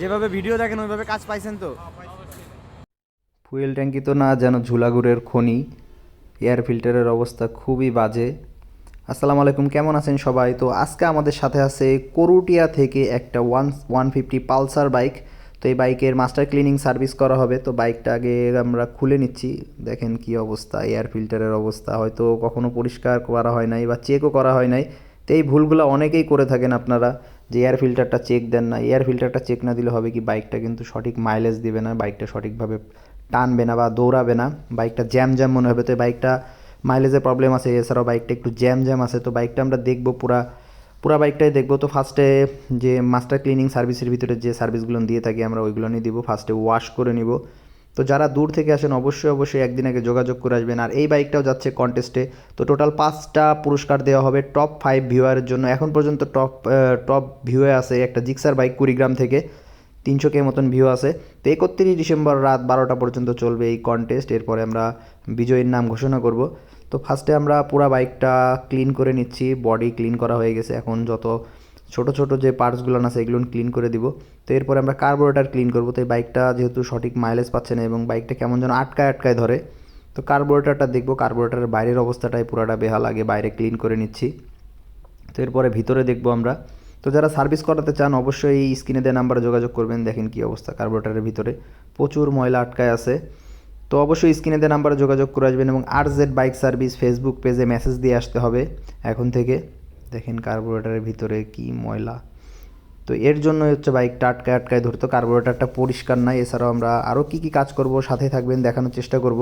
যেভাবে ভিডিও দেখেন, ওইভাবে কাজ পাইছেন তো? ফুয়েল ট্যাঙ্কি তো না যেন ঝুলাগুড়ের খনি। এয়ার ফিল্টারের অবস্থা খুবই বাজে। আসসালামু আলাইকুম, কেমন আছেন সবাই? তো আজকে আমাদের সাথে আছে করুটিয়া থেকে একটা one one fifty Pulsar bike. তো এই বাইকের মাস্টার ক্লিনিং সার্ভিস করা হবে। তো বাইকটা আগে আমরা খুলে নিচ্ছি। দেখেন কি অবস্থা, এয়ার ফিল্টারের অবস্থা। হয়তো কখনো পরিষ্কার করা হয় নাই বা চেকও করা হয় নাই। তো এই ভুলগুলো অনেকেই করে থাকেন আপনারা। যে এয়ার ফিল্টারটা চেক দেন না এয়ার ফিল্টারটা চেক না দিলে হবে কি বাইকটা কিন্তু সঠিক মাইলেজ দিবে না বাইকটা সঠিকভাবে টানবে না বা দৌড়াবে না বাইকটা জ্যাম জ্যাম মনে হবে। তো বাইকটা মাইলেজের প্রবলেম আছে, এছাড়াও বাইকটা একটু জ্যাম জ্যাম আছে, তো বাইকটা আমরা দেখব পুরা পুরা বাইকটাই দেখব। তো ফার্স্টে যে মাস্টার ক্লিনিং সার্ভিসের ভিতরে যে সার্ভিসগুলো দিয়ে থাকি আমরা ওইগুলো নিয়ে দিব ফার্স্টে ওয়াশ করে নিব। তো যারা দূর থেকে আসেন, অবশ্যই অবশ্যই একদিন আগে যোগাযোগ করে আসবেন। আর এই বাইকটাও যাচ্ছে কন্টেস্টে তো টোটাল পাঁচটা পুরস্কার দেওয়া হবে টপ ফাইভ ভিউয়ারের জন্য। এখন পর্যন্ত টপ টপ ভিউয়ে আছে একটা জিক্সার বাইক কুড়িগ্রাম থেকে। তিনশো কে মতন ভিউ আছে। তো একত্রিশ ডিসেম্বর রাত বারোটা পর্যন্ত চলবে এই কন্টেস্ট এরপরে আমরা বিজয়ীর নাম ঘোষণা করব। তো ফার্স্টে আমরা পুরো বাইকটা ক্লিন করে নিচ্ছি। বডি ক্লিন করা হয়ে গেছে। এখন যত ছোট ছোট যে পার্টসগুলো আছে, এগুলো ক্লিন করে দিব। তো এরপরে আমরা কার্বোরেটার ক্লিন করব। তো এই বাইকটা যেহেতু সঠিক মাইলেজ পাচ্ছে না এবং বাইকটা কেমন যেন আটকায় আটকায় ধরে, তো কার্বোরেটারটা দেখব। কার্বোরেটারের বাইরের অবস্থাটাই পুরাটা বেহাল, আগে বাইরে ক্লিন করে নিচ্ছি। তো এরপরে ভিতরে দেখব আমরা। তো যারা সার্ভিস করাতে চান, অবশ্যই এই স্ক্রিনে দেওয়া নাম্বারে যোগাযোগ করবেন। দেখেন কি অবস্থা কার্বোরেটারের ভিতরে। প্রচুর ময়লা আটকায় আছে। তো অবশ্যই স্ক্রিনে দেওয়া নাম্বারে যোগাযোগ করে আসবেন এবং R Z bike service Facebook পেজে মেসেজ দিয়ে আসতে হবে এখন থেকে। দেখেন কার্বোরেটারের ভিতরে কি ময়লা। তো এর জন্য হচ্ছে বাইকটা আটকায় আটকায় ধরতো কার্বোরেটারটা পরিষ্কার নাই। এছাড়াও আমরা আরও কী কী কাজ করব, সাথে থাকবেন, দেখানোর চেষ্টা করব।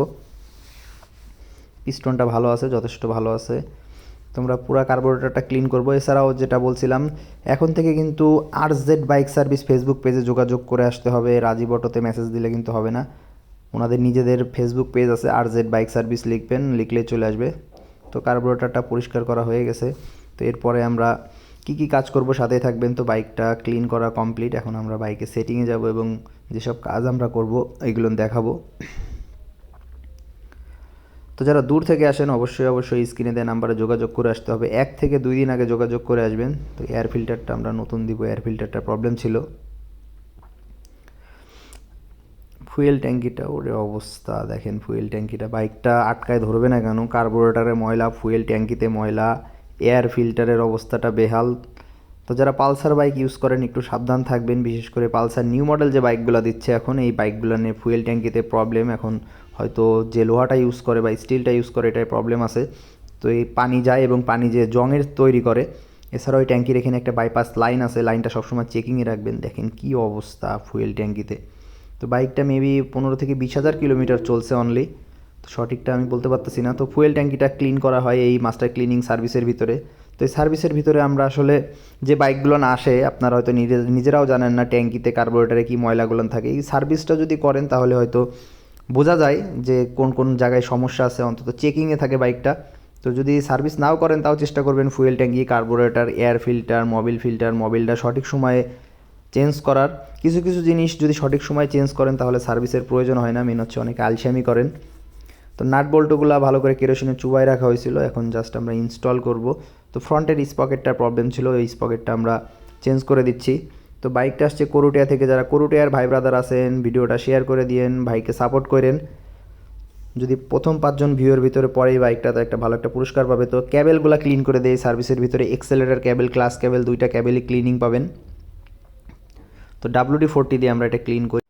পিস্টনটা ভালো আছে, যথেষ্ট ভালো আছে। তোমরা পুরো কার্বোরেটারটা ক্লিন করব। এছাড়াও যেটা বলছিলাম, এখন থেকে কিন্তু R Z bike service Facebook পেজে যোগাযোগ করে আসতে হবে। রাজীব অটোতে মেসেজ দিলে কিন্তু হবে না। ওনাদের নিজেদের ফেসবুক পেজ আছে আর জেড বাইক সার্ভিস লিখবেন লিখলে চলে আসবে। তো কার্বোরেটারটা পরিষ্কার করা হয়ে গেছে। তো এরপরে আমরা কি কি কাজ করব সাথে থাকবেন তো, বাইকটা ক্লিন করা কমপ্লিট এখন আমরা বাইকে সেটিংয়ে যাব এবং যেসব কাজ আমরা করব, এগুলো দেখাবো। তো যারা দূর থেকে আসেন, অবশ্যই অবশ্যই স্ক্রিনে দেয় নাম্বারে যোগাযোগ করে আসতে হবে। এক থেকে দুই দিন আগে যোগাযোগ করে আসবেন। তো এয়ার ফিল্টারটা আমরা নতুন দিব এয়ার ফিল্টারটা প্রবলেম ছিল। ফুয়েল ট্যাঙ্কিটা ওরে অবস্থা, দেখেন ফুয়েল ট্যাঙ্কিটা বাইকটা আটকায় ধরবে না কেন? কার্বোরেটারে ময়লা ফুয়েল ট্যাঙ্কিতে ময়লা। এয়ার ফিল্টারের অবস্থাটা বেহাল। তো যারা পালসার বাইক ইউজ করেন, একটু সাবধান থাকবেন। বিশেষ করে পালসার নিউ মডেল যে বাইকগুলো দিচ্ছে এখন, এই বাইকগুলো নিয়ে ফুয়েল ট্যাঙ্কিতে প্রবলেম এখন হয়তো যে লোহাটা ইউজ করে বা স্টিলটা ইউজ করে এটাই প্রবলেম আছে। তো এই পানি যায় এবং পানি যে জংয়ের তৈরি করে, এছাড়াও ওই ট্যাঙ্কির এখানে একটা বাইপাস লাইন আছে। লাইনটা সবসময় চেকিংয়ে রাখবেন। দেখেন কি অবস্থা ফুয়েল ট্যাঙ্কিতে। তো বাইকটা মেবি পনেরো থেকে বিশ হাজার কিলোমিটার চলছে অনলি সঠিকটা আমি বলতে পারতেছি না। তো ফুয়েল ট্যাঙ্কিটা ক্লিন করা হয় এই মাস্টার ক্লিনিং সার্ভিসের ভিতরে। তো এই সার্ভিসের ভিতরে আমরা আসলে যে বাইকগুলো না আসে, আপনারা হয়তো নিজে, নিজেরাও জানেন না ট্যাঙ্কিতে কার্বোরেটারে কি ময়লাগুলো থাকে। এই সার্ভিসটা যদি করেন তাহলে হয়তো বোঝা যায় যে কোন কোন জায়গায় সমস্যা আছে। অন্তত চেকিংয়ে থাকে বাইকটা তো যদি সার্ভিস নাও করেন তাও চেষ্টা করবেন ফুয়েল ট্যাঙ্কি carburettor air filter mobil filter মোবিলটা সঠিক সময়ে চেঞ্জ করার। কিছু কিছু জিনিস যদি সঠিক সময় চেঞ্জ করেন তাহলে সার্ভিসের প্রয়োজন হয় না। মেন হচ্ছে অনেকে আলসামি করেন। তো নাট বল্টুগুলো ভালো করে কেরোসিনে চুবাই রাখা হয়েছিল, এখন জাস্ট আমরা ইনস্টল করব। তো ফ্রন্টের স্পকেটটার প্রবলেম ছিল, এই স্পকেটটা আমরা চেঞ্জ করে দিচ্ছি। তো বাইকটা আসছে করুটিয়া থেকে, যারা করুটিয়ার ভাই ব্রাদার আছেন, ভিডিওটা শেয়ার করে দিয়েন, ভাইকে সাপোর্ট করেন। যদি প্রথম পাঁচজন ভিউয়ের ভিতরে পরে এই বাইকটা, তো একটা ভালো একটা পুরস্কার পাবে। তো ক্যাবেলগুলো ক্লিন করে দেয়, সার্ভিসের ভিতরে এক্সেলেটার ক্যাবেল ক্লাস ক্যাবেল দুইটা ক্যাবেলই ক্লিনিং পাবেন। তো ডাব্লিউডি ফোরটি দিয়ে আমরা এটা ক্লিন করি।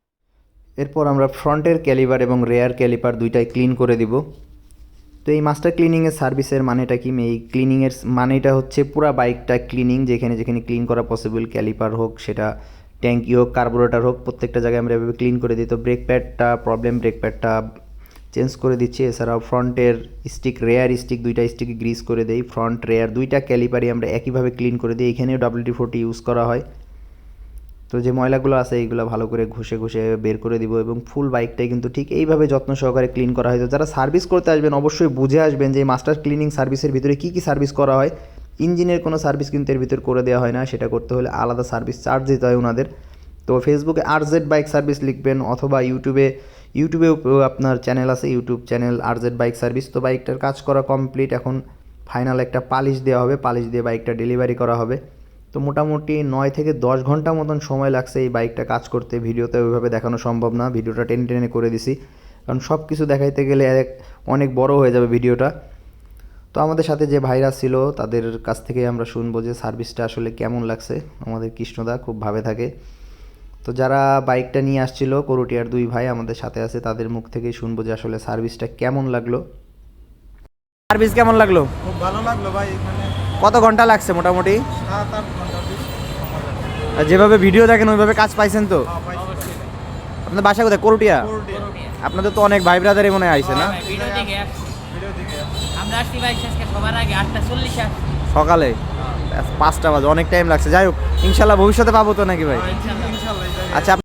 এরপর আমরা ফ্রন্টের ক্যালিপার এবং রেয়ার ক্যালিপার দুইটাই ক্লিন করে দিব। তো এই মাস্টার ক্লিনিংয়ের সার্ভিসের মানেটা কি? এই ক্লিনিংয়ের মানেটা হচ্ছে পুরা বাইকটা ক্লিনিং, যেখানে যেখানে ক্লিন করা পসিবল ক্যালিপার হোক, সেটা ট্যাঙ্কি হোক, কার্বোরেটার হোক, প্রত্যেকটা জায়গায় আমরা এভাবে ক্লিন করে দিই। তো ব্রেক প্যাডটা প্রবলেম ব্রেক প্যাডটা চেঞ্জ করে দিচ্ছি। এছাড়াও ফ্রন্টের স্টিক রেয়ার স্টিক দুইটা স্টিক গ্রিস করে দেই। ফ্রন্ট রেয়ার দুইটা ক্যালিপারই আমরা একইভাবে ক্লিন করে দিই। এখানেও ডাব্লিউডি ফোরটি ইউজ করা হয়। তো যে ময়লাগুলো আছে, এইগুলো ভালো করে ঘষে ঘষে বের করে দিব এবং ফুল বাইকটাই কিন্তু ঠিক এইভাবে যত্ন সহকারে ক্লিন করা হয়। তো যারা সার্ভিস করতে আসবেন, অবশ্যই বুঝে আসবেন যে মাস্টার ক্লিনিং সার্ভিসের ভিতরে কী কী সার্ভিস করা হয়। ইঞ্জিনের কোনো সার্ভিস কিন্তু এর ভিতর করে দেওয়া হয় না, সেটা করতে হলে আলাদা সার্ভিস চার্জ দিতে হয় ওনাদের তো ফেসবুকে আর জেড বাইক সার্ভিস লিখবেন অথবা ইউটিউবে ইউটিউবেও আপনার চ্যানেল আছে YouTube channel R Z bike service তো বাইকটার কাজ করা কমপ্লিট এখন ফাইনাল একটা পালিশ দেওয়া হবে, পালিশ দিয়ে বাইকটা ডেলিভারি করা হবে। তো মোটামুটি নয় থেকে দশ ঘণ্টা মতন সময় লাগছে এই বাইকটা কাজ করতে। ভিডিওতে ওইভাবে দেখানো সম্ভব না ভিডিওটা টেনে টেনে করে দিছি। কারণ সব কিছু দেখাইতে গেলে এক অনেক বড় হয়ে যাবে ভিডিওটা। তো আমাদের সাথে যে ভাইরা ছিল তাদের কাছ থেকে আমরা শুনব যে সার্ভিসটা আসলে কেমন লাগছে। আমাদের কৃষ্ণদা খুব ভাবে থাকে। তো যারা বাইকটা নিয়ে আসছিল করুটিয়ার দুই ভাই আমাদের সাথে আছে তাদের মুখ থেকেই শুনব যে আসলে সার্ভিসটা কেমন লাগল। সার্ভিস কেমন লাগল? খুব ভালো লাগল ভাই এখানে কত ঘণ্টা লাগছে মোটামুটি? যেভাবে ভিডিও দেখেন ওইভাবে কাজ পাইছেন তো? হ্যাঁ। আপনাদের বাসা কোথায়? করুটিয়া। আপনাদের তো অনেক ভাই ব্রাদারই মনে হয় আইছে না? হ্যাঁ, সকালে? পাঁচটা বাজে অনেক টাইম লাগছে। যাই হোক ইনশাল্লাহ ভবিষ্যতে পাবো তো নাকি ভাই? ইনশাল্লাহ। আচ্ছা